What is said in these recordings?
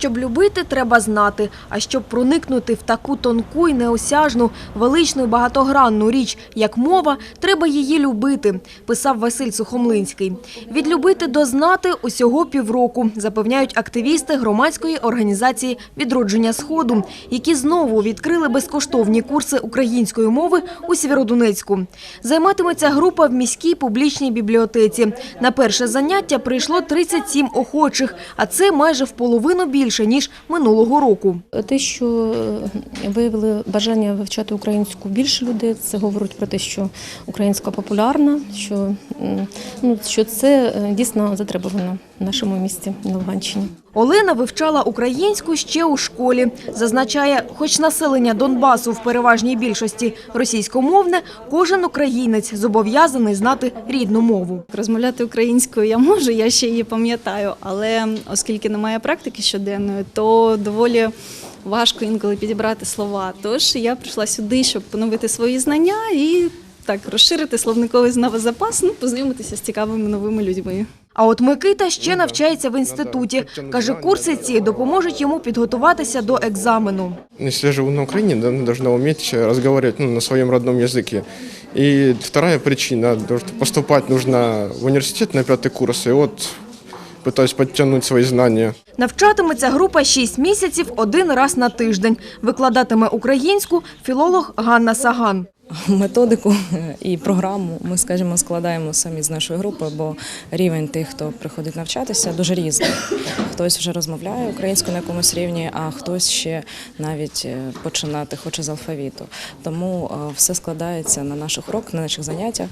Щоб любити, треба знати. А щоб проникнути в таку тонку й неосяжну, величну й багатогранну річ, як мова, треба її любити, писав Василь Сухомлинський. Від любити до знати усього півроку, запевняють активісти громадської організації Відродження Сходу, які знову відкрили безкоштовні курси української мови у Сєвєродонецьку. Займатиметься група в міській публічній бібліотеці. На перше заняття прийшло 37 охочих, а це майже в половину більше ніж минулого року. Те, що е, виявили бажання вивчати українську більше людей, це говорить про те, що українська популярна, що, ну, що це е, дійсно затребувано в нашому місті на Луганщині. Олена вивчала українську ще у школі. Зазначає, хоч населення Донбасу в переважній більшості російськомовне, кожен українець зобов'язаний знати рідну мову. Розмовляти українською я можу, я ще її пам'ятаю, але оскільки немає практики щоденної, то доволі важко інколи підібрати слова. Тож я прийшла сюди, щоб поновити свої знання і так розширити словниковий зна- запас, ну, познайомитися з цікавими новими людьми. А от Микита ще навчається в інституті. Каже, курси ці допоможуть йому підготуватися до екзамену. Ну, Если я живу на Украине, да, она должна уметь разговаривать ну, на своем родном языке. И вторая причина, то, что поступать нужно в университет на пятый курс, и вот пытаюсь подтянуть свои знания. Навчатиметься група 6 місяців один раз на тиждень. Викладатиме українську філолог Ганна Саган. Методику і програму ми, скажімо, складаємо самі з нашої групи, бо рівень тих, хто приходить навчатися, дуже різний. Хтось вже розмовляє українською на якомусь рівні, а хтось ще навіть е, починати хоче з алфавіту. Тому е, все складається на наших уроках, на наших заняттях.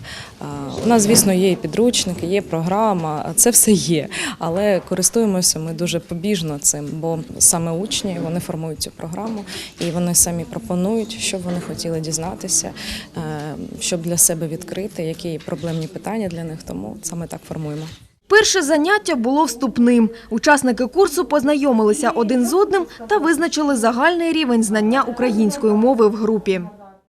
У нас, звісно, є і підручники, є програма, це все є. Але користуємося ми дуже побіжно цим, бо саме учні вони формують цю програму і вони самі пропонують, що вони хотіли дізнатися, щоб для себе відкрити, які проблемні питання для них. Тому саме так формуємо. Перше заняття було вступним. Учасники курсу познайомилися один з одним та визначили загальний рівень знання української мови в групі.